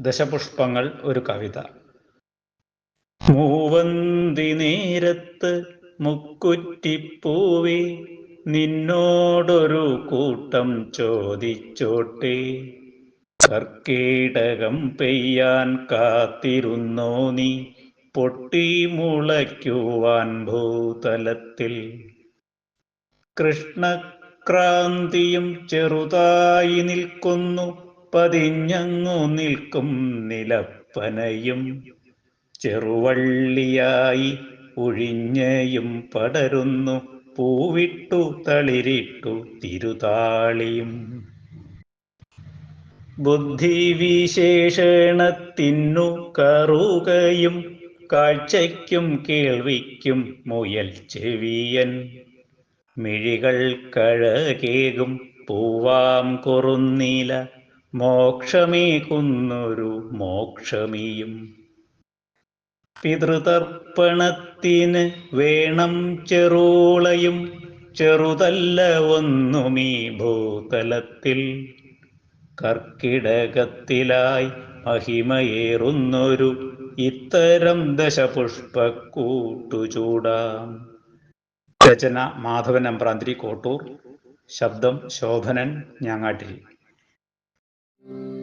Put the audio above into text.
ദശപുഷ്പങ്ങൾ ഒരു കവിത. മൂവന്തി നേരത്ത് മുക്കുറ്റിപ്പൂവി നിന്നോടൊരു കൂട്ടം ചോദിച്ചോട്ടെ. കർക്കീടകം പെയ്യാൻ കാത്തിരുന്നോ നീ? പൊട്ടി മുളയ്ക്കുവാൻ ഭൂതലത്തിൽ. കൃഷ്ണക്രാന്തിയും ചെറുതായി നിൽക്കുന്നു. പതിഞ്ഞങ്ങു നിൽക്കും നിലപ്പനയും ചെറുവള്ളിയായി ഒഴിഞ്ഞയും പടരുന്നു പൂവിട്ടു തളിരിട്ടു തിരുതാളിയും. ബുദ്ധിവിശേഷണത്തിനു കറുകയും കാഴ്ചയ്ക്കും കേൾവിക്കും മുയൽ ചെവിയൻ. മിഴികൾ കഴകേകും പൂവാം കുറുന്നീല മോക്ഷമേകുന്നൊരു മോക്ഷമേയും. പിതൃതർപ്പണത്തിന് വേണം ചെറുളയും ചെറുതല്ല ഒന്നുമീ ഭൂതലത്തിൽ. കർക്കിടകത്തിലായി മഹിമയേറുന്നൊരു ഇത്തരം ദശപുഷ്പക്കൂട്ടുചൂടാം. രചന മാധവൻ അമ്പ്രാന്തിരി കോട്ടൂർ. ശബ്ദം ശോഭനൻ ഞാങ്ങാട്ടിൽ thank you